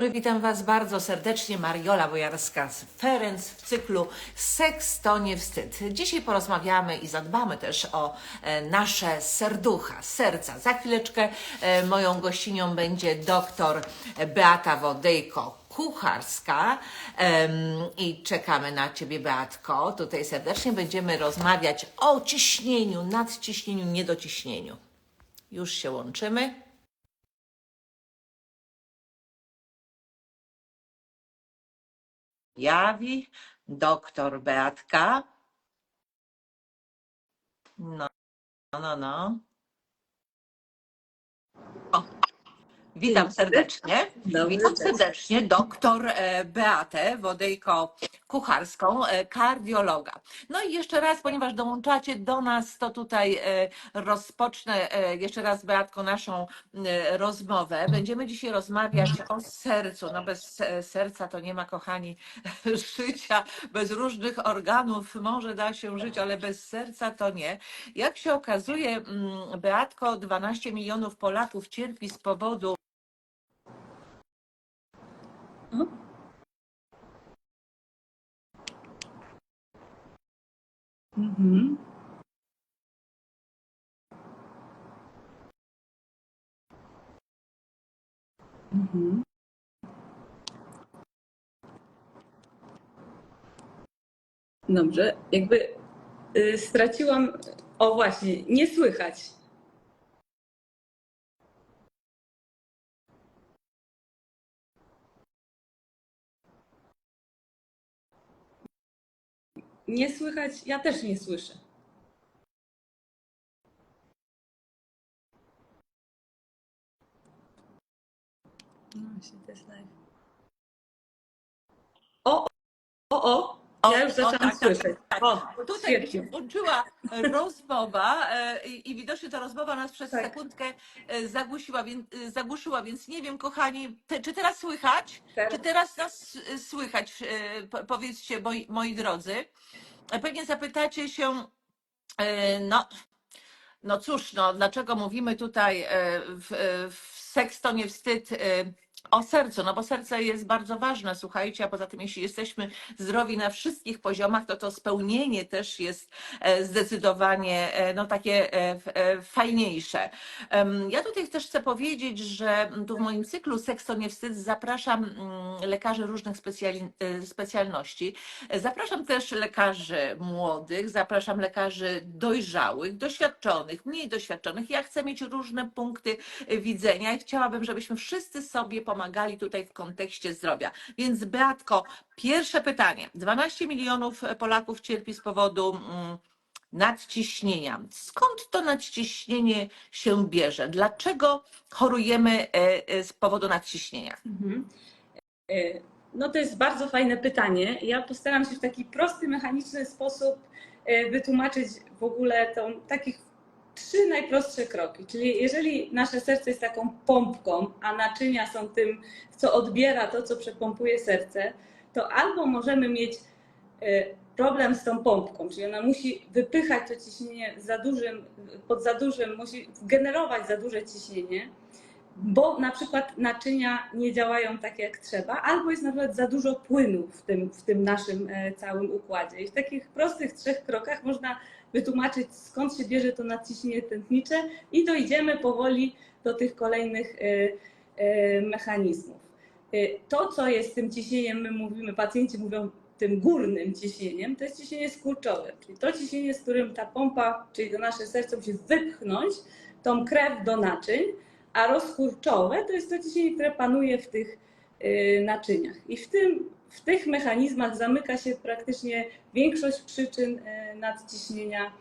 dobry, witam Was bardzo serdecznie. Mariola Bojarska-Ferenc w cyklu Seks to nie wstyd. Dzisiaj porozmawiamy i zadbamy też o e, nasze serducha, serca. Za chwileczkę e, moją gościnią będzie doktor Beata Wodejko. Kucharska i czekamy na Ciebie, Beatko. Tutaj serdecznie będziemy rozmawiać o ciśnieniu, nadciśnieniu, niedociśnieniu. Już się łączymy. Jawi doktor Beatka. No, no, no. O, witam serdecznie. Dobry Witam serdecznie doktor e, Beatę Wodejko-Kucharską, e, kardiologa. No i jeszcze raz, ponieważ dołączacie do nas, to tutaj e, rozpocznę e, jeszcze raz, Beatko, naszą rozmowę. Będziemy dzisiaj rozmawiać o sercu. No bez serca to nie ma, kochani, życia. Bez różnych organów może da się żyć, ale bez serca to nie. Jak się okazuje, mm, Beatko, 12 milionów Polaków cierpi z powodu Mhm. Mhm. Dobrze, jakby y, straciłam. O właśnie, nie słychać. Nie słychać, ja też nie słyszę. No właśnie, to jest live. O, o, o, O, ja już zaczęłam tak, tak, słyszeć. tak. O, Tutaj świetnie. włączyła rozmowa e, i, i widocznie ta rozmowa nas przez Tak. sekundkę e, zagłuszyła, więc, e, zagłuszyła, więc nie wiem, kochani, te, czy teraz słychać? Tak. Czy teraz nas słychać? Po- Powiedzcie, moi, moi drodzy. Pewnie zapytacie się, no, no cóż, no, dlaczego mówimy tutaj w, w seks to nie wstyd o sercu? No bo serce jest bardzo ważne, słuchajcie, a poza tym jeśli jesteśmy zdrowi na wszystkich poziomach, to to spełnienie też jest e, zdecydowanie e, no takie e, fajniejsze. Ja tutaj też chcę powiedzieć, że tu w moim cyklu Seks to nie wstyd zapraszam mm, lekarzy różnych specjalności. Zapraszam też lekarzy młodych, zapraszam lekarzy dojrzałych, doświadczonych, mniej doświadczonych. Ja chcę mieć różne punkty widzenia i chciałabym, żebyśmy wszyscy sobie pomagali tutaj w kontekście zdrowia. Więc Beatko, pierwsze pytanie. 12 milionów Polaków cierpi z powodu mm, nadciśnienia. Skąd to nadciśnienie się bierze? Dlaczego chorujemy e, e, z powodu nadciśnienia? Mhm. E, No to jest bardzo fajne pytanie. Ja postaram się w taki prosty, mechaniczny sposób wytłumaczyć w ogóle tą, takich trzy najprostsze kroki. Czyli jeżeli nasze serce jest taką pompką, a naczynia są tym, co odbiera to, co przepompuje serce, to albo możemy mieć e, problem z tą pompką, czyli ona musi wypychać to ciśnienie za dużym, pod za dużym, musi generować za duże ciśnienie, bo na przykład naczynia nie działają tak jak trzeba, albo jest na przykład za dużo płynu w tym, w tym naszym e, całym układzie. I w takich prostych trzech krokach można wytłumaczyć, skąd się bierze to nadciśnienie tętnicze i dojdziemy powoli do tych kolejnych e, e, mechanizmów. To, co jest tym ciśnieniem, my mówimy, pacjenci mówią tym górnym ciśnieniem, to jest ciśnienie skurczowe, czyli to ciśnienie, z którym ta pompa, czyli to nasze serce musi wypchnąć tą krew do naczyń, a rozkurczowe to jest to ciśnienie, które panuje w tych y, naczyniach. I w, tym, w tych mechanizmach zamyka się praktycznie większość przyczyn y, nadciśnienia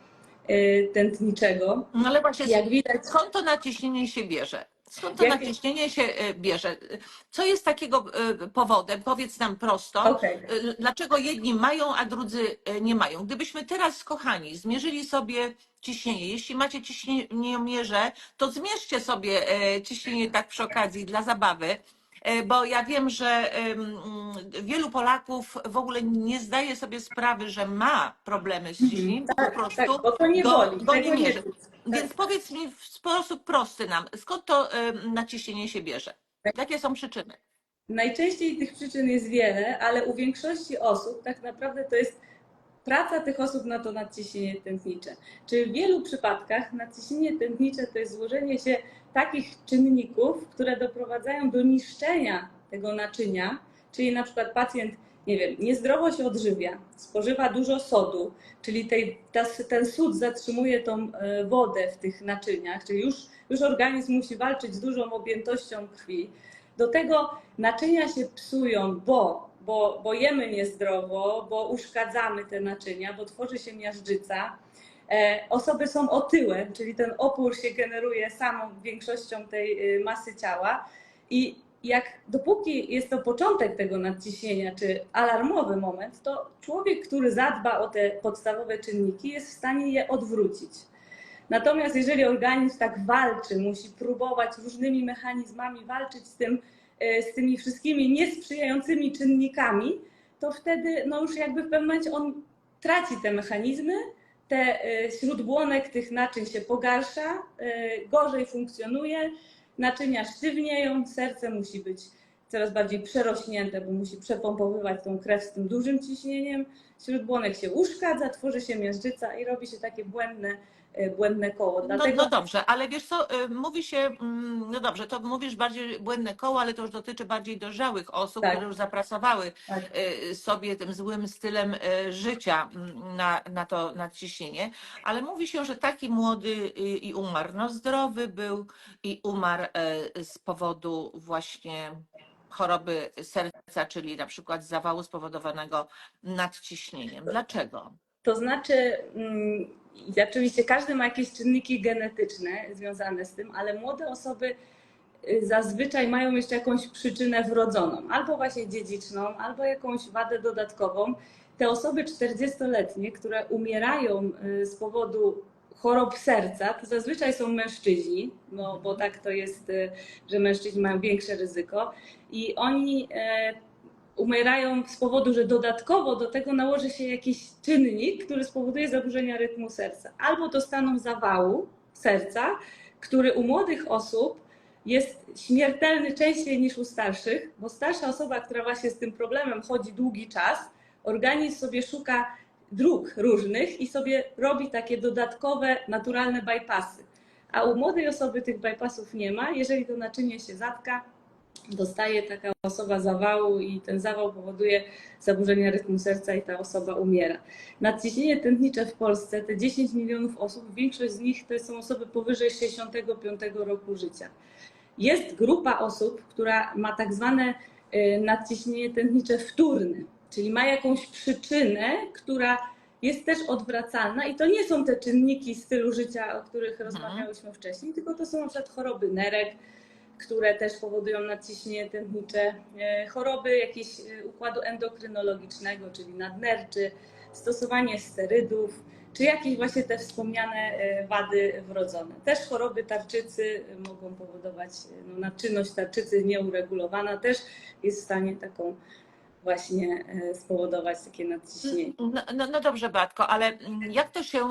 y, tętniczego. No ale właśnie Jak widać, Skąd to naciśnienie się bierze? Skąd to Jak- naciśnienie się e, bierze? Co jest takiego e, powodem? Powiedz nam prosto. okej, E, Dlaczego jedni mają, a drudzy nie mają? Gdybyśmy teraz, kochani, zmierzyli sobie ciśnienie. Jeśli macie ciśnieniomierze, to zmierzcie sobie ciśnienie tak przy okazji dla zabawy. Bo ja wiem, że wielu Polaków w ogóle nie zdaje sobie sprawy, że ma problemy z Mhm. ciśnieniem, po prostu tak, bo to nie go- boli. go nie mierzy. Więc powiedz mi w sposób prosty nam, skąd to naciśnienie się bierze? Jakie są przyczyny? Najczęściej tych przyczyn jest wiele, ale u większości osób tak naprawdę to jest praca tych osób na to nadciśnienie tętnicze. Czy w wielu przypadkach nadciśnienie tętnicze to jest złożenie się takich czynników, które doprowadzają do niszczenia tego naczynia, czyli na przykład pacjent, nie wiem, niezdrowo się odżywia, spożywa dużo sodu, czyli tej, ta, ten sód zatrzymuje tą e, wodę w tych naczyniach, czyli już, już organizm musi walczyć z dużą objętością krwi. Do tego naczynia się psują, bo, bo, bo jemy niezdrowo, bo uszkadzamy te naczynia, bo tworzy się miażdżyca. E, Osoby są otyłe, czyli ten opór się generuje samą większością tej y, masy ciała. I jak dopóki jest to początek tego nadciśnienia, czy alarmowy moment, to człowiek, który zadba o te podstawowe czynniki, jest w stanie je odwrócić. Natomiast jeżeli organizm tak walczy, musi próbować różnymi mechanizmami walczyć z, tym, e, z tymi wszystkimi niesprzyjającymi czynnikami, to wtedy no już jakby w pewnym momencie on traci te mechanizmy, te e, śródbłonek tych naczyń się pogarsza, e, gorzej funkcjonuje, naczynia sztywnieją, serce musi być coraz bardziej przerośnięte, bo musi przepompowywać tą krew z tym dużym ciśnieniem, śródbłonek się uszkadza, tworzy się miażdżyca i robi się takie błędne, błędne koło. No, Dlatego no dobrze, ale wiesz co, y, mówi się, mm, no dobrze, to mówisz bardziej błędne koło, ale to już dotyczy bardziej dojrzałych osób, Tak. które już zapracowały Tak. y, sobie tym złym stylem y, życia mm, na, na to nadciśnienie, ale mówi się, że taki młody i umarł, no zdrowy był i umarł y, z powodu właśnie choroby serca, czyli na przykład zawału spowodowanego nadciśnieniem. Dlaczego? To znaczy, mm, i oczywiście każdy ma jakieś czynniki genetyczne związane z tym, ale młode osoby y, zazwyczaj mają jeszcze jakąś przyczynę wrodzoną, albo właśnie dziedziczną, albo jakąś wadę dodatkową. Te osoby 40-letnie, które umierają y, z powodu chorób serca, to zazwyczaj są mężczyźni, no, bo tak to jest, y, że mężczyźni mają większe ryzyko i oni e, umierają z powodu, że dodatkowo do tego nałoży się jakiś czynnik, który spowoduje zaburzenia rytmu serca. Albo dostaną zawału serca, który u młodych osób jest śmiertelny częściej niż u starszych, bo starsza osoba, która właśnie z tym problemem chodzi długi czas, organizm sobie szuka dróg różnych i sobie robi takie dodatkowe, naturalne bypassy. A u młodej osoby tych bypassów nie ma. Jeżeli to naczynie się zatka, dostaje taka osoba zawału i ten zawał powoduje zaburzenia rytmu serca i ta osoba umiera. Nadciśnienie tętnicze w Polsce, te 10 milionów osób, większość z nich to są osoby powyżej 65 roku życia. Jest grupa osób, która ma tak zwane y, nadciśnienie tętnicze wtórne, czyli ma jakąś przyczynę, która jest też odwracalna i to nie są te czynniki stylu życia, o których rozmawiałyśmy wcześniej, tylko to są na przykład choroby nerek, które też powodują nadciśnienie tętnicze, e, choroby jakieś e, układu endokrynologicznego, czyli nadnerczy, stosowanie sterydów, czy jakieś właśnie te wspomniane e, wady wrodzone. Też choroby tarczycy mogą powodować, no, nadczynność tarczycy nieuregulowana też jest w stanie taką właśnie spowodować takie nadciśnienie. No, no, no dobrze, Batko, ale mm, jak to się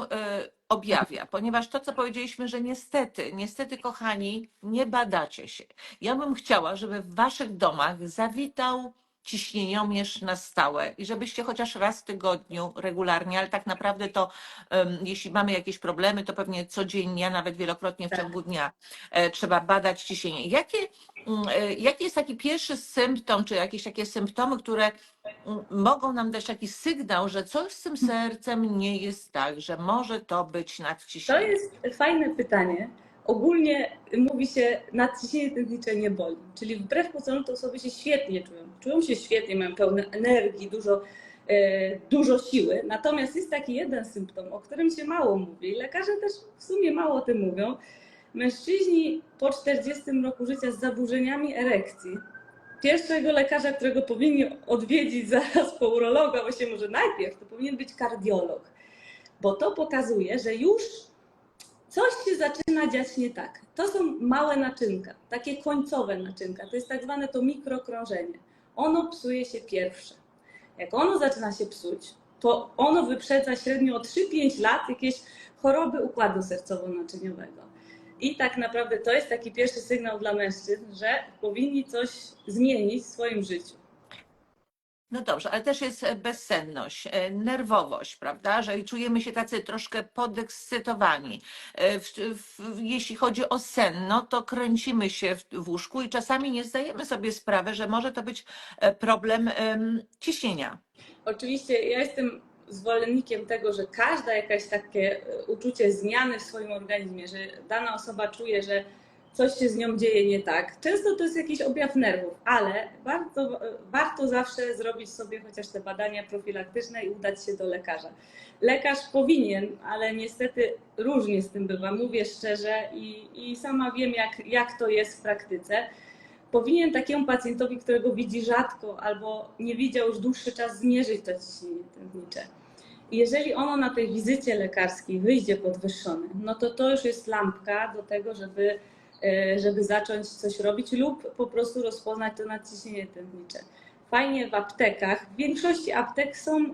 objawia? Ponieważ to, co powiedzieliśmy, że niestety, niestety, kochani, nie badacie się. Ja bym chciała, żeby w waszych domach zawitał ciśnieniomierz na stałe i żebyście chociaż raz w tygodniu regularnie, ale tak naprawdę to em, jeśli mamy jakieś problemy, to pewnie codziennie, a nawet wielokrotnie w Tak. ciągu dnia e, trzeba badać ciśnienie. Jakie, mm, e, jaki jest taki pierwszy symptom, czy jakieś takie symptomy, które m, mogą nam dać taki sygnał, że coś z tym sercem nie jest tak, że może to być To nadciśnienie. jest fajne pytanie. Ogólnie mówi się, nadciśnienie tętnicze nie boli. Czyli wbrew pozorom to osoby się świetnie czują. Czują się świetnie, mają pełne energii, dużo, e, dużo siły. Natomiast jest taki jeden symptom, o którym się mało mówi. Lekarze też w sumie mało o tym mówią. Mężczyźni po 40 roku życia z zaburzeniami erekcji, pierwszego lekarza, którego powinni odwiedzić zaraz po urologa, właściwie może najpierw, to powinien być kardiolog. Bo to pokazuje, że już coś się zaczyna dziać nie tak. To są małe naczynka, takie końcowe naczynka. To jest tak zwane to mikrokrążenie. Ono psuje się pierwsze. Jak ono zaczyna się psuć, to ono wyprzedza średnio o 3-5 lat jakieś choroby układu sercowo-naczyniowego. I tak naprawdę to jest taki pierwszy sygnał dla mężczyzn, że powinni coś zmienić w swoim życiu. No dobrze, ale też jest e, bezsenność, e, nerwowość, prawda? Że czujemy się tacy troszkę podekscytowani. E, jeśli chodzi o sen, no to kręcimy się w, łóżku i czasami nie zdajemy sobie sprawy, że może to być problem em, ciśnienia. Oczywiście ja jestem zwolennikiem tego, że każda jakaś takie uczucie zmiany w swoim organizmie, że dana osoba czuje, że coś się z nią dzieje nie tak. Często to jest jakiś objaw nerwów, ale warto, warto zawsze zrobić sobie chociaż te badania profilaktyczne i udać się do lekarza. Lekarz powinien, ale niestety różnie z tym bywa, mówię szczerze i, i sama wiem, jak, jak to jest w praktyce powinien takiemu pacjentowi, którego widzi rzadko albo nie widział już dłuższy czas, zmierzyć to ciśnienie tętnicze. Jeżeli ono na tej wizycie lekarskiej wyjdzie podwyższone, no to to już jest lampka do tego, żeby, żeby zacząć coś robić lub po prostu rozpoznać to nadciśnienie tętnicze. Fajnie w aptekach, w większości aptek są e,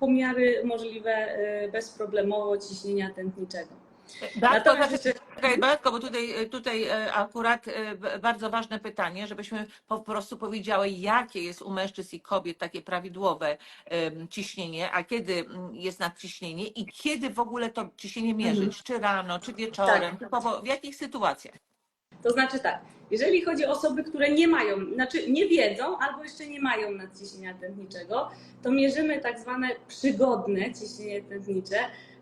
pomiary możliwe e, bezproblemowo ciśnienia tętniczego. Bartko, znaczy, Bartko, bo tutaj, tutaj e, akurat e, bardzo ważne pytanie, żebyśmy po prostu powiedziały, jakie jest u mężczyzn i kobiet takie prawidłowe ciśnienie, a kiedy mm, jest nadciśnienie i kiedy w ogóle to ciśnienie mierzyć, czy rano, czy wieczorem, Tak. w jakich sytuacjach? To znaczy tak, jeżeli chodzi o osoby, które nie mają, znaczy nie wiedzą albo jeszcze nie mają nadciśnienia tętniczego, to mierzymy tak zwane przygodne ciśnienie tętnicze,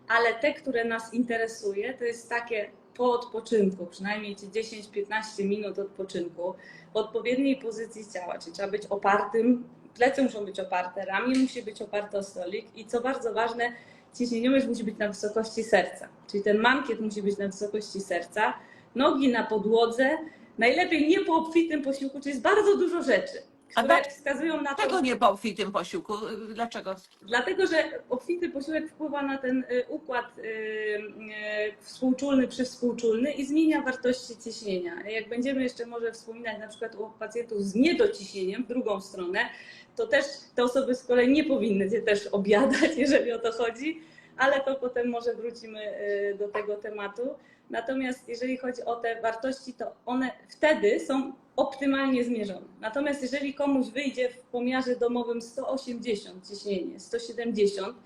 ale te, które nas interesuje, to jest takie po odpoczynku, przynajmniej ci 10-15 minut odpoczynku, w odpowiedniej pozycji ciała, czyli trzeba być opartym, plecy muszą być oparte, ramię musi być oparte o stolik i co bardzo ważne, ciśnieniomierz musi być na wysokości serca, czyli ten mankiet musi być na wysokości serca, nogi na podłodze, najlepiej nie po obfitym posiłku, czyli jest bardzo dużo rzeczy, które dla- wskazują na to, nie po obfitym posiłku? Dlaczego? Dlatego, że obfity posiłek wpływa na ten y, układ y, y, współczulny, przywspółczulny i zmienia wartości ciśnienia. Jak będziemy jeszcze może wspominać na przykład u pacjentów z niedociśnieniem w drugą stronę, to też te osoby z kolei nie powinny się też obiadać, jeżeli o to chodzi, ale to potem może wrócimy do tego tematu. Natomiast jeżeli chodzi o te wartości, to one wtedy są optymalnie zmierzone. Natomiast jeżeli komuś wyjdzie w pomiarze domowym 180 ciśnienie, 170,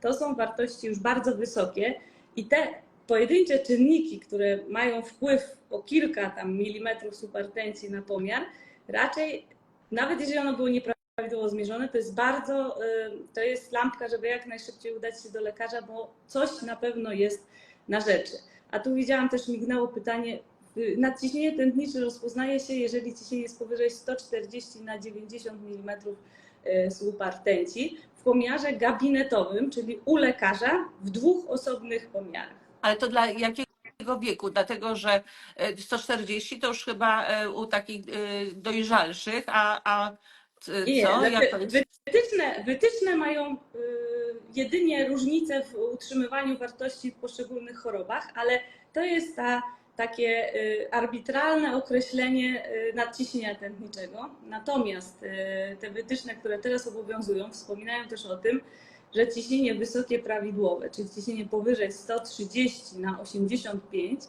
to są wartości już bardzo wysokie i te pojedyncze czynniki, które mają wpływ o kilka tam milimetrów supertencji na pomiar, raczej nawet jeżeli ono było nieprawidłowo zmierzone, to jest bardzo, y, to jest lampka, żeby jak najszybciej udać się do lekarza, bo coś na pewno jest na rzeczy. A tu widziałam też mignęło pytanie, y, nadciśnienie tętnicze rozpoznaje się, jeżeli ciśnienie jest powyżej 140 na 90 mm słupa rtęci w pomiarze gabinetowym, czyli u lekarza w dwóch osobnych pomiarach. Ale to dla jakiego wieku? Dlatego, że e, 140 to już chyba e, u takich e, dojrzalszych, a, a e, Nie, co? znaczy? Wytyczne, wytyczne mają y, jedynie różnice w utrzymywaniu wartości w poszczególnych chorobach, ale to jest ta, takie y, arbitralne określenie y, nadciśnienia tętniczego. Natomiast y, te wytyczne, które teraz obowiązują, wspominają też o tym, że ciśnienie wysokie prawidłowe, czyli ciśnienie powyżej 130 na 85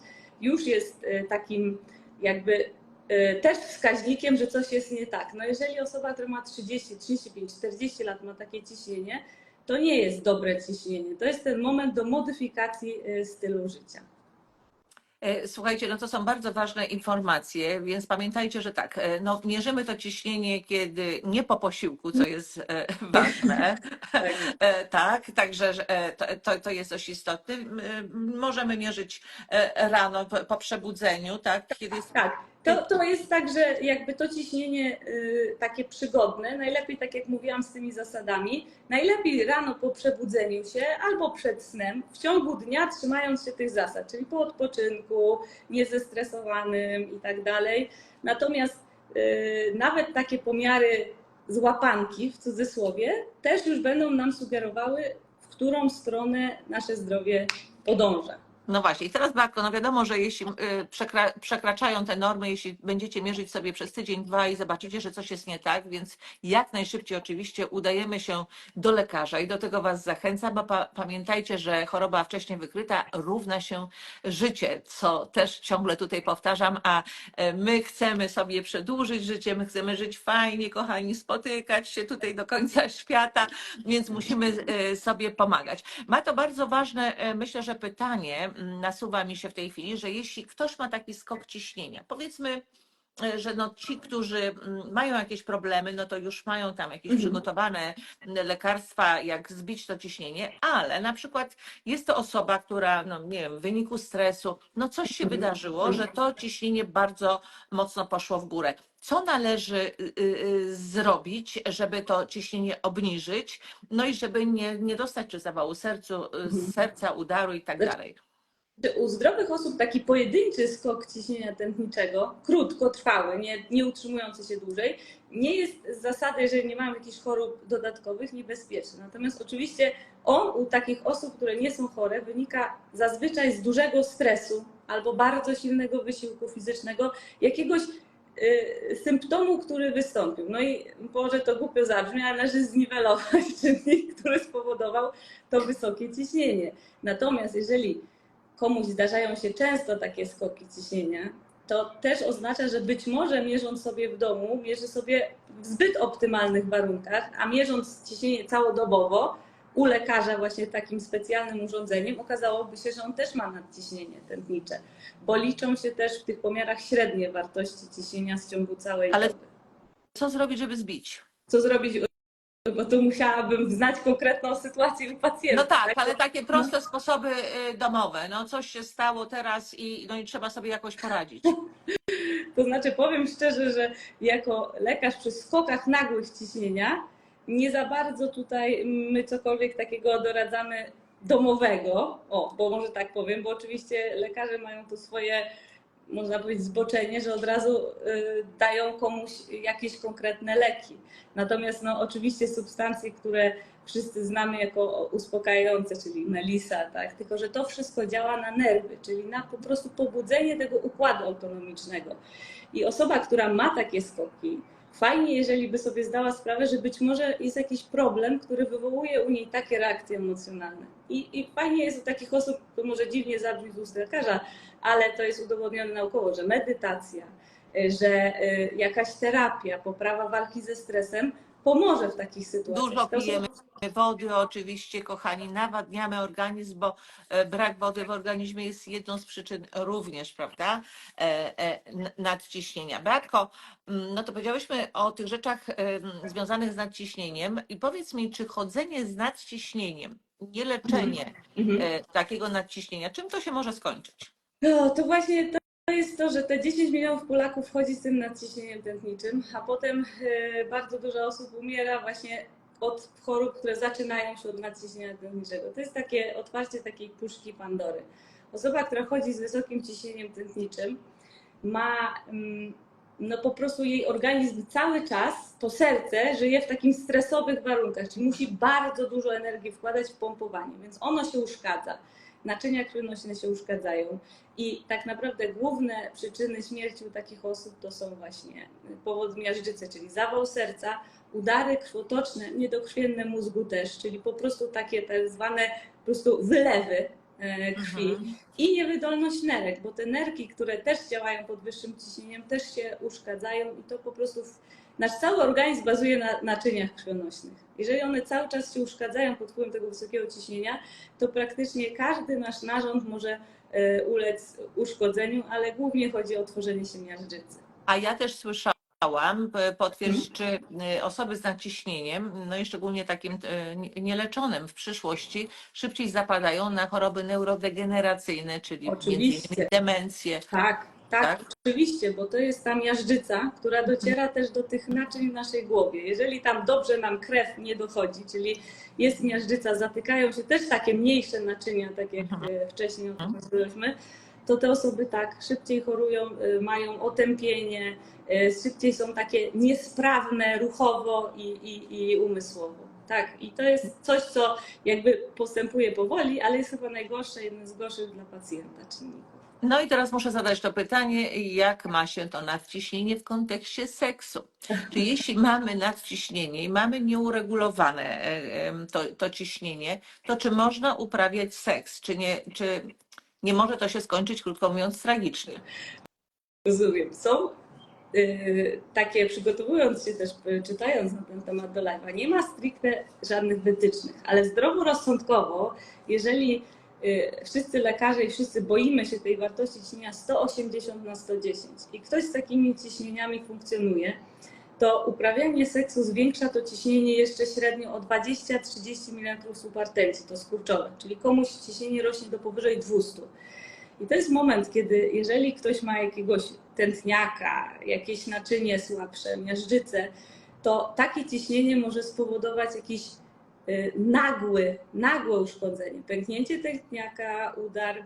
już jest takim jakby też wskaźnikiem, że coś jest nie tak. No jeżeli osoba, która ma 30, 35, 40 lat ma takie ciśnienie, to nie jest dobre ciśnienie. To jest ten moment do modyfikacji y, stylu życia. E, Słuchajcie, no to są bardzo ważne informacje, więc pamiętajcie, że tak, e, no mierzymy to ciśnienie, kiedy nie po posiłku, co jest e, ważne, Tak. Tak, także że, to, to, jest dość istotne. Możemy mierzyć rano po, po przebudzeniu, tak, kiedy jest Tak, to, to jest tak, że jakby to ciśnienie y, takie przygodne, najlepiej tak jak mówiłam z tymi zasadami, najlepiej rano po przebudzeniu się albo przed snem, w ciągu dnia trzymając się tych zasad, czyli po odpoczynku, niezestresowanym i tak dalej. Natomiast y, nawet takie pomiary z łapanki w cudzysłowie też już będą nam sugerowały, w którą stronę nasze zdrowie podąża. No właśnie, i teraz Bartko, no wiadomo, że jeśli y, przekra przekraczają te normy, jeśli będziecie mierzyć sobie przez tydzień, dwa i zobaczycie, że coś jest nie tak, więc jak najszybciej oczywiście udajemy się do lekarza i do tego Was zachęcam, bo pa pamiętajcie, że choroba wcześniej wykryta równa się życie, co też ciągle tutaj powtarzam, a e, my chcemy sobie przedłużyć życie, my chcemy żyć fajnie, kochani, spotykać się tutaj do końca świata, więc musimy e, sobie pomagać. Ma to bardzo ważne, e, myślę, że pytanie nasuwa mi się w tej chwili, że jeśli ktoś ma taki skok ciśnienia, powiedzmy, e, że no ci, którzy mm, mają jakieś problemy, no to już mają tam jakieś Mhm. przygotowane lekarstwa, jak zbić to ciśnienie, ale na przykład jest to osoba, która, no nie wiem, w wyniku stresu, no coś się Mhm. wydarzyło, że to ciśnienie bardzo mocno poszło w górę. Co należy y, y, y, zrobić, żeby to ciśnienie obniżyć, no i żeby nie, nie dostać czy zawału sercu, Mhm. serca, udaru i tak Znaczy, dalej. Czy U zdrowych osób taki pojedynczy skok ciśnienia tętniczego, krótkotrwały, nie, nie utrzymujący się dłużej, nie jest z zasady, że nie mamy jakichś chorób dodatkowych, niebezpieczny. Natomiast oczywiście on u takich osób, które nie są chore, wynika zazwyczaj z dużego stresu albo bardzo silnego wysiłku fizycznego, jakiegoś y, symptomu, który wystąpił. No i może to głupio zabrzmi, ale należy zniwelować czynnik, który spowodował to wysokie ciśnienie. Natomiast jeżeli komuś zdarzają się często takie skoki ciśnienia, to też oznacza, że być może mierząc sobie w domu, mierzy sobie w zbyt optymalnych warunkach, a mierząc ciśnienie całodobowo u lekarza właśnie takim specjalnym urządzeniem, okazałoby się, że on też ma nadciśnienie tętnicze, bo liczą się też w tych pomiarach średnie wartości ciśnienia w ciągu całej Ale- doby. Co zrobić, żeby zbić? Co zrobić? Bo tu musiałabym znać konkretną sytuację u pacjenta. No tak, ale takie proste sposoby y, domowe. No coś się stało teraz i, no i trzeba sobie jakoś poradzić. To znaczy, powiem szczerze, że jako lekarz przy skokach nagłych ciśnienia nie za bardzo tutaj my cokolwiek takiego doradzamy domowego. O, bo może tak powiem, bo oczywiście lekarze mają tu swoje, można powiedzieć, zboczenie, że od razu y, dają komuś jakieś konkretne leki. Natomiast no, oczywiście substancje, które wszyscy znamy jako uspokajające, czyli melisa, tak? tylko że to wszystko działa na nerwy, czyli na po prostu pobudzenie tego układu autonomicznego. I osoba, która ma takie skoki, fajnie, jeżeli by sobie zdała sprawę, że być może jest jakiś problem, który wywołuje u niej takie reakcje emocjonalne. I, i fajnie jest u takich osób, to może dziwnie zabrzmi z ust lekarza, ale to jest udowodnione naukowo, że medytacja, y, że y, jakaś terapia, poprawa walki ze stresem pomoże w takich sytuacjach. Dużo pijemy wody oczywiście, kochani, nawadniamy organizm, bo e, brak wody w organizmie jest jedną z przyczyn również, prawda, e, e, nadciśnienia. Beatko, mm, no to powiedziałyśmy o tych rzeczach związanych z nadciśnieniem i powiedz mi, czy chodzenie z nadciśnieniem, nie leczenie Mhm. e, takiego nadciśnienia, czym to się może skończyć? No, to właśnie to jest to, że te 10 milionów Polaków wchodzi z tym nadciśnieniem tętniczym, a potem e, bardzo dużo osób umiera właśnie od chorób, które zaczynają się od nadciśnienia tętniczego. To jest takie otwarcie takiej puszki Pandory. Osoba, która chodzi z wysokim ciśnieniem tętniczym, ma mm, no po prostu jej organizm cały czas, to serce żyje w takim stresowych warunkach, czyli musi bardzo dużo energii wkładać w pompowanie, więc ono się uszkadza. Naczynia krwionośne się uszkadzają i tak naprawdę główne przyczyny śmierci u takich osób to są właśnie powód miażdżycy, czyli zawał serca, udary krwotoczne, niedokrwienne mózgu też, czyli po prostu takie tak zwane po prostu wylewy e, krwi Mhm. i niewydolność nerek, bo te nerki, które też działają pod wyższym ciśnieniem, też się uszkadzają i to po prostu w, nasz cały organizm bazuje na naczyniach krwionośnych. Jeżeli one cały czas się uszkadzają pod wpływem tego wysokiego ciśnienia, to praktycznie każdy nasz narząd może e, ulec uszkodzeniu, ale głównie chodzi o tworzenie się miażdżycy. A ja też słyszałam, p- potwierdź, czy y, osoby z nadciśnieniem, no i szczególnie takim nie- nieleczonym w przyszłości, szybciej zapadają na choroby neurodegeneracyjne, czyli Oczywiście. demencję. Tak, tak, Tak? oczywiście, bo to jest ta miażdżyca, która dociera też do tych naczyń w naszej głowie. Jeżeli tam dobrze nam krew nie dochodzi, czyli jest miażdżyca, zatykają się też takie mniejsze naczynia, tak jak Mhm. e, wcześniej o tym mówiliśmy, to te osoby tak szybciej chorują, e, mają otępienie, e, szybciej są takie niesprawne ruchowo i, i, i umysłowo. tak. I to jest coś, co jakby postępuje powoli, ale jest chyba najgorsze, jeden z gorszych dla pacjenta czynników. No i teraz muszę zadać to pytanie, jak ma się to nadciśnienie w kontekście seksu? Czy jeśli mamy nadciśnienie i mamy nieuregulowane e, to, to ciśnienie, to czy można uprawiać seks? Czy nie, czy nie może to się skończyć, krótko mówiąc, tragicznie? Rozumiem. Są y, takie, przygotowując się też, y, czytając na ten temat do live'a, nie ma stricte żadnych wytycznych, ale zdroworozsądkowo, jeżeli wszyscy lekarze i wszyscy boimy się tej wartości ciśnienia 180 na 110 i ktoś z takimi ciśnieniami funkcjonuje, to uprawianie seksu zwiększa to ciśnienie jeszcze średnio o 20-30 mm supertencji, to skurczowe, czyli komuś ciśnienie rośnie do powyżej 200. I to jest moment, kiedy jeżeli ktoś ma jakiegoś tętniaka, jakieś naczynie słabsze, miażdżycę, to takie ciśnienie może spowodować jakiś y, nagły, nagłe uszkodzenie, pęknięcie tętniaka, udar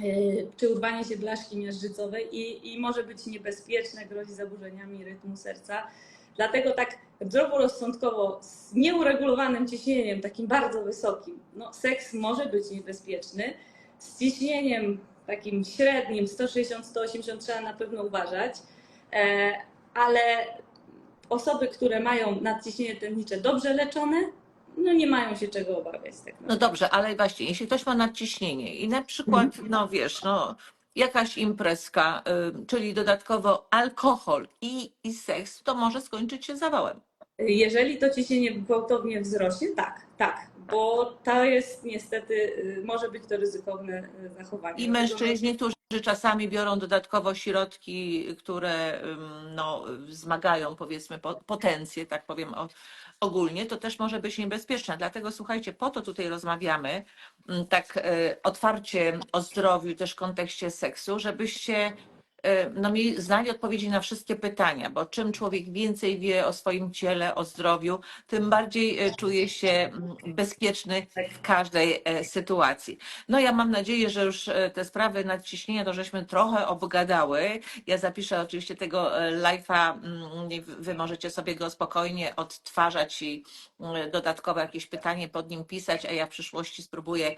y, czy urwanie się blaszki miażdżycowej i, i może być niebezpieczne, grozi zaburzeniami rytmu serca. Dlatego tak zdroworozsądkowo z nieuregulowanym ciśnieniem, takim bardzo wysokim, no, seks może być niebezpieczny. Z ciśnieniem takim średnim 160-180 trzeba na pewno uważać, e, ale osoby, które mają nadciśnienie tętnicze dobrze leczone, no nie mają się czego obawiać. Tak No naprawdę. dobrze, ale właśnie, jeśli ktoś ma nadciśnienie i na przykład, no wiesz, no jakaś imprezka, y, czyli dodatkowo alkohol i, i seks, to może skończyć się zawałem. Jeżeli to ciśnienie gwałtownie wzrośnie, tak, tak, bo to jest niestety, y, może być to ryzykowne y, zachowanie. I mężczyźni, którzy czasami biorą dodatkowo środki, które no, wzmagają powiedzmy po- potencję, tak powiem ogólnie, to też może być niebezpieczne. Dlatego słuchajcie, po to tutaj rozmawiamy tak e, otwarcie o zdrowiu, też w kontekście seksu, żebyście no, mieli, znali odpowiedzi na wszystkie pytania, bo czym człowiek więcej wie o swoim ciele, o zdrowiu, tym bardziej e, czuje się mm, bezpieczny w każdej e, sytuacji. No ja mam nadzieję, że już e, te sprawy nadciśnienia to żeśmy trochę obgadały. Ja zapiszę oczywiście tego e, live'a, mm, wy możecie sobie go spokojnie odtwarzać i mm, dodatkowe jakieś pytanie pod nim pisać, a ja w przyszłości spróbuję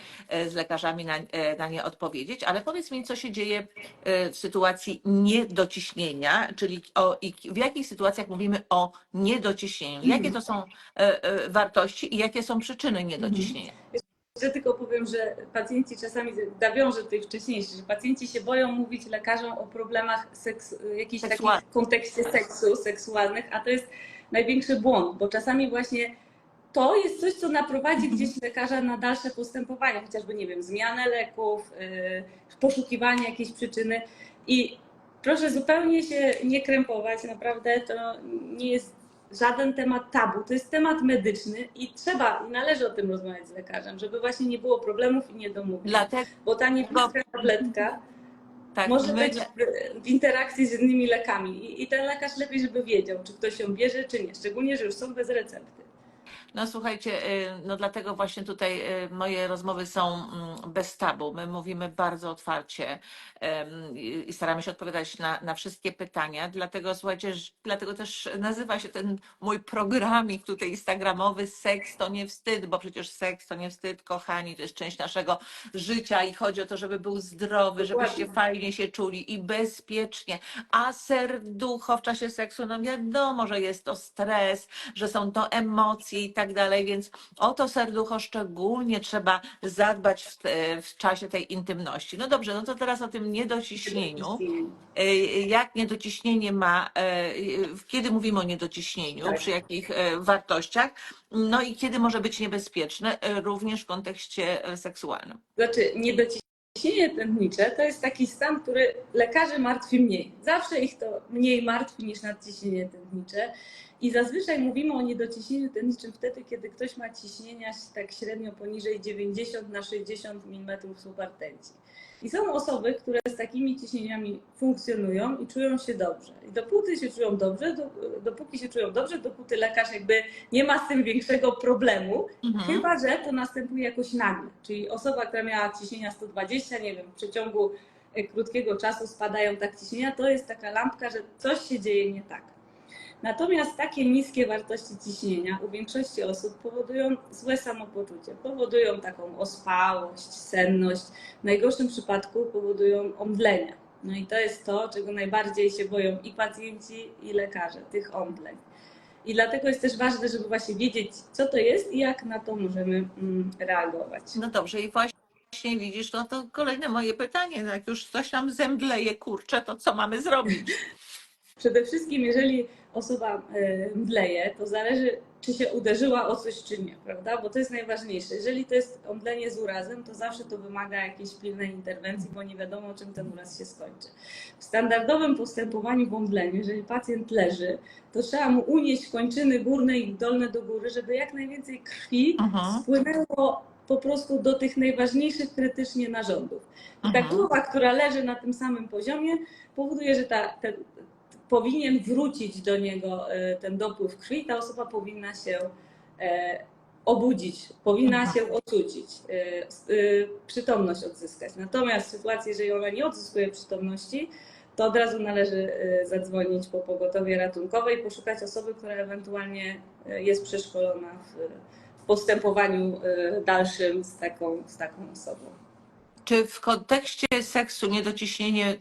z lekarzami na, na nie odpowiedzieć. Ale powiedz mi, co się dzieje w sytuacji niedociśnienia, czyli o, w jakich sytuacjach mówimy o niedociśnieniu? Jakie to są e, e, wartości i jakie są przyczyny niedociśnienia? Że tylko powiem, że pacjenci czasami, nawiążę do wcześniejszej, że pacjenci się boją mówić lekarzom o problemach seks, jakichś takich w kontekście seksu, seksualnych, a to jest największy błąd, bo czasami właśnie to jest coś, co naprowadzi gdzieś lekarza na dalsze postępowanie, chociażby, nie wiem, zmianę leków, yy, poszukiwanie jakiejś przyczyny i proszę zupełnie się nie krępować, naprawdę to nie jest żaden temat tabu, to jest temat medyczny i trzeba, i należy o tym rozmawiać z lekarzem, żeby właśnie nie było problemów i niedomówień. Dlatego Bo ta niebieska tabletka tak, może my, być w, interakcji z innymi lekami I, i ten lekarz lepiej, żeby wiedział, czy ktoś ją bierze, czy nie. Szczególnie, że już są bez recepty. No słuchajcie, y, no dlatego właśnie tutaj y, moje rozmowy są mm, bez tabu. My mówimy bardzo otwarcie i staramy się odpowiadać na, na wszystkie pytania. Dlatego słuchajcie, dlatego też nazywa się ten mój programik tutaj instagramowy Seks to nie wstyd, bo przecież seks to nie wstyd, kochani, to jest część naszego życia i chodzi o to, żeby był zdrowy, żebyście fajnie się czuli i bezpiecznie. A serducho w czasie seksu, no wiadomo, że jest to stres, że są to emocje i tak dalej, więc o to serducho szczególnie trzeba zadbać w, te- w czasie tej intymności. No dobrze, no to teraz o tym niedociśnieniu. Jak niedociśnienie ma, y, kiedy mówimy o niedociśnieniu, Tak. przy jakich y, wartościach, no i kiedy może być niebezpieczne, również w kontekście seksualnym. Znaczy, niedociśnienie tętnicze to jest taki stan, który lekarzy martwi mniej. Zawsze ich to mniej martwi niż nadciśnienie tętnicze. I zazwyczaj mówimy o niedociśnieniu tętniczym wtedy, kiedy ktoś ma ciśnienia tak średnio poniżej 90 na 60 mm supertencji. I są osoby, które z takimi ciśnieniami funkcjonują i czują się dobrze. I dopóty się czują dobrze, do, dopóki się czują dobrze, dopóty lekarz jakby nie ma z tym większego problemu, Mhm. Chyba, że to następuje jakoś nagle. Czyli osoba, która miała ciśnienia 120, nie wiem, w przeciągu e, krótkiego czasu spadają tak ciśnienia, to jest taka lampka, że coś się dzieje nie tak. Natomiast takie niskie wartości ciśnienia u większości osób powodują złe samopoczucie, powodują taką ospałość, senność, w najgorszym przypadku powodują omdlenia. No i to jest to, czego najbardziej się boją i pacjenci, i lekarze, tych omdleń. I dlatego jest też ważne, żeby właśnie wiedzieć, co to jest i jak na to możemy mm, reagować. No dobrze, i właśnie widzisz, no to kolejne moje pytanie. No Jak już coś nam zemdleje, kurczę, to co mamy zrobić? Przede wszystkim, jeżeli osoba e, mdleje, to zależy, czy się uderzyła o coś, czy nie, prawda? Bo to jest najważniejsze. Jeżeli to jest omdlenie z urazem, to zawsze to wymaga jakiejś pilnej interwencji, bo nie wiadomo, czym ten uraz się skończy. W standardowym postępowaniu w omdleniu, jeżeli pacjent leży, to trzeba mu unieść kończyny górne i dolne do góry, żeby jak najwięcej krwi Mhm. spłynęło po prostu do tych najważniejszych krytycznie narządów. I ta głowa, która leży na tym samym poziomie, powoduje, że ta, ten, powinien wrócić do niego e, ten dopływ krwi, ta osoba powinna się e, obudzić, powinna Mhm. się ocucić, e, przytomność odzyskać. Natomiast w sytuacji, jeżeli ona nie odzyskuje przytomności, to od razu należy zadzwonić po pogotowie ratunkowe i poszukać osoby, która ewentualnie jest przeszkolona w, postępowaniu dalszym z taką, z taką osobą. Czy w kontekście seksu niedociśnienie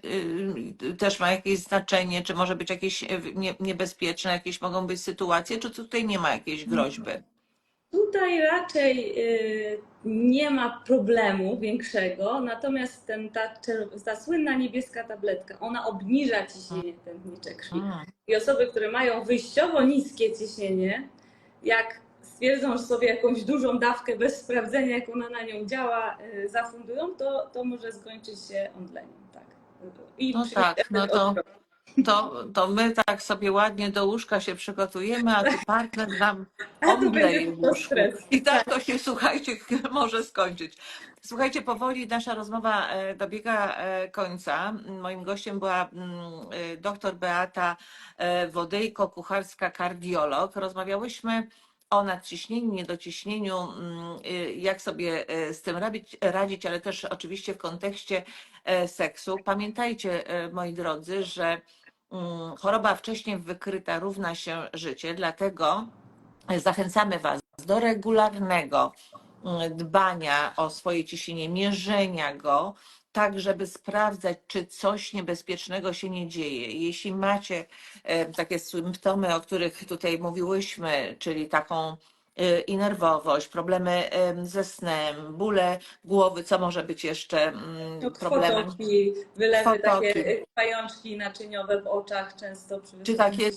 y, też ma jakieś znaczenie? Czy może być jakieś nie, niebezpieczne, jakieś mogą być sytuacje, czy tutaj nie ma jakiejś groźby? Tutaj raczej y, nie ma problemu większego, natomiast ten, ta, ta słynna niebieska tabletka, ona obniża ciśnienie tętnicze krwi. Mm. I osoby, które mają wyjściowo niskie ciśnienie, jak stwierdzą sobie jakąś dużą dawkę bez sprawdzenia, jak ona na nią działa, y, zafundują, to, to może skończyć się omdleniem. Tak. I No tak, no to-. To, to my tak sobie ładnie do łóżka się przygotujemy, a tu partner nam omdleje w łóżku. I tak to się, słuchajcie, może skończyć. Słuchajcie, powoli nasza rozmowa e, dobiega e, końca. Moim gościem była mm, e, dr Beata e, Wodejko, kucharska kardiolog. Rozmawiałyśmy o nadciśnieniu, niedociśnieniu, mm, y, jak sobie e, z tym radzić, radzić, ale też oczywiście w kontekście e, seksu. Pamiętajcie, e, moi drodzy, że mm, choroba wcześniej wykryta równa się życie, dlatego zachęcamy Was do regularnego mm, dbania o swoje ciśnienie, mierzenia go, tak żeby sprawdzać, czy coś niebezpiecznego się nie dzieje. Jeśli macie takie symptomy, o których tutaj mówiłyśmy, czyli taką i nerwowość, problemy em, ze snem, bóle głowy, co może być jeszcze mm, problemem? krwotoki, wylewy Krwotoki. takie y, pajączki naczyniowe w oczach często Czy takie.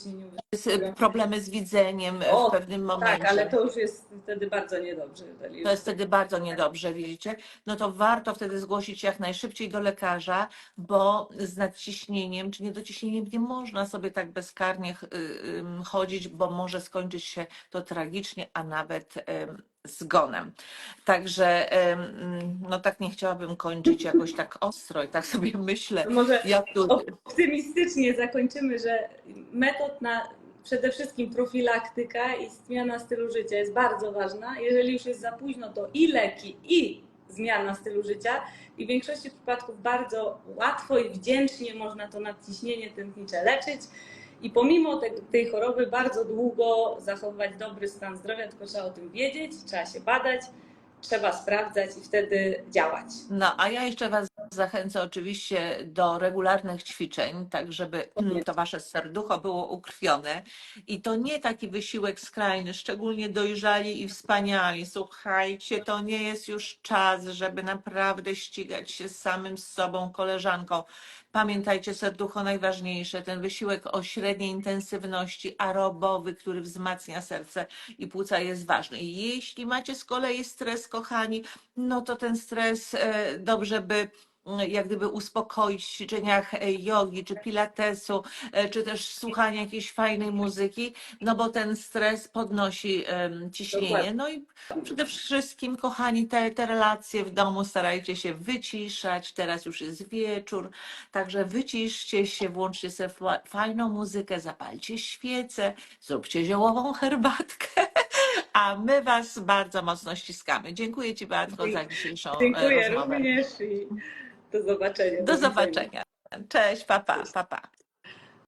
Z- Problemy z widzeniem O, w pewnym momencie. Tak, ale to już jest wtedy bardzo niedobrze. jeżeli To jest wtedy bardzo niedobrze, widzicie? No to warto wtedy zgłosić jak najszybciej do lekarza, bo z nadciśnieniem czy niedociśnieniem nie można sobie tak bezkarnie y, chodzić, bo może skończyć się to tragicznie, a nawet zgonem. Także no tak nie chciałabym kończyć jakoś tak ostro i tak sobie myślę, To Może jak tu... optymistycznie zakończymy, że metod na przede wszystkim profilaktyka i zmiana stylu życia jest bardzo ważna. Jeżeli już jest za późno, to i leki, i zmiana stylu życia. I w większości przypadków bardzo łatwo i wdzięcznie można to nadciśnienie tętnicze leczyć. I pomimo te, tej choroby bardzo długo zachowywać dobry stan zdrowia, tylko trzeba o tym wiedzieć, trzeba się badać, trzeba sprawdzać i wtedy działać. No, a ja jeszcze Was zachęcę oczywiście do regularnych ćwiczeń, tak żeby to Wasze serducho było ukrwione. I to nie taki wysiłek skrajny, szczególnie dojrzali i wspaniali. Słuchajcie, to nie jest już czas, żeby naprawdę ścigać się z samym z sobą, koleżanką. Pamiętajcie, serducho najważniejsze, ten wysiłek o średniej intensywności, aerobowy, który wzmacnia serce i płuca jest ważny. Jeśli macie z kolei stres, kochani, no to ten stres e, dobrze by jak gdyby uspokoić w ćwiczeniach e, jogi, czy pilatesu, e, czy też słuchania jakiejś fajnej muzyki, no bo ten stres podnosi ciśnienie. No i przede wszystkim, kochani, te, te relacje w domu starajcie się wyciszać. Teraz już jest wieczór, także wyciszcie się, włączcie sobie fa- fajną muzykę, zapalcie świecę, zróbcie ziołową herbatkę. A my Was bardzo mocno ściskamy. Dziękuję Ci bardzo za dzisiejszą e, Dziękuję rozmowę. również i do zobaczenia. Do zobaczenia. Cześć, papa, papa. Pa.